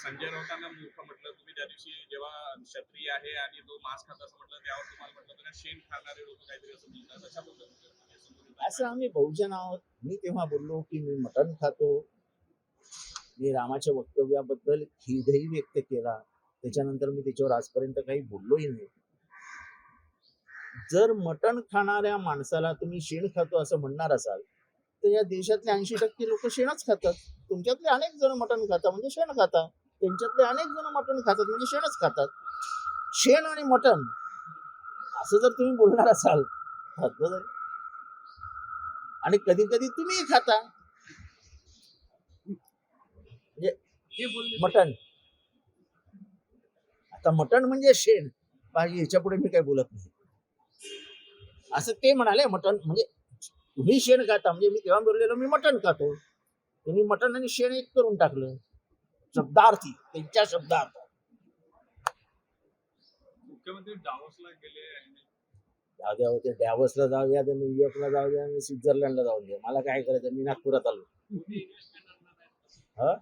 संजय राऊतांना मूर्ख म्हटलं तुम्ही त्या दिवशी जेव्हा क्षत्रिय आहे आणि तो मास्क खात असं म्हटलं त्यावर तुम्हाला म्हटलं तर शेण खाणारे लोक काहीतरी असं बोलतात. अशा पद्धतीने म्हणजे असं आम्ही बहुजन आहोत. मी तेव्हा बोललो की मी मटण खातो. मी रामाच्या वक्तव्याबद्दल खेदही व्यक्त केला. त्याच्यानंतर मी त्याच्यावर आजपर्यंत काही बोललोही नाही. जर मटण खाणाऱ्या माणसाला तुम्ही शेण खातो असं म्हणणार असाल तर या देशातले ऐंशी टक्के लोक शेणच खातात. तुमच्यातले अनेक जण मटण खाता म्हणजे शेण खाता. त्यांच्यातले अनेक जण मटण खातात म्हणजे शेणच खातात. शेण आणि मटण असं जर तुम्ही बोलणार असाल. आणि कधी कधी तुम्ही खाता. म्हणजे मटण. आता मटण म्हणजे शेण. बाकी याच्यापुढे मी काय बोलत नाही. असं ते म्हणाले मटण म्हणजे तुम्ही शेण खाता म्हणजे मी तेव्हा बोललेलो मी मटण खातो. तुम्ही मटण आणि शेण एक करून टाकलं. शब्दार्थी त्यांच्या शब्दार्थ. मुख्यमंत्री डावसला गेले जाऊ द्या हो, ते डॅवसला जाऊ द्या ते न्यूयॉर्कला जाऊ द्या आणि स्वित्झर्लंडला जाऊ द्या. मला काय करायचं? मी नागपुरात आलो. हा?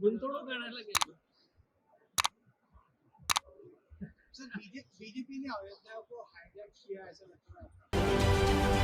गुंतवणूक करण्याला गेले. सर बीजेपी ने अयोध्या को हाईजैक किया ऐसा लगता है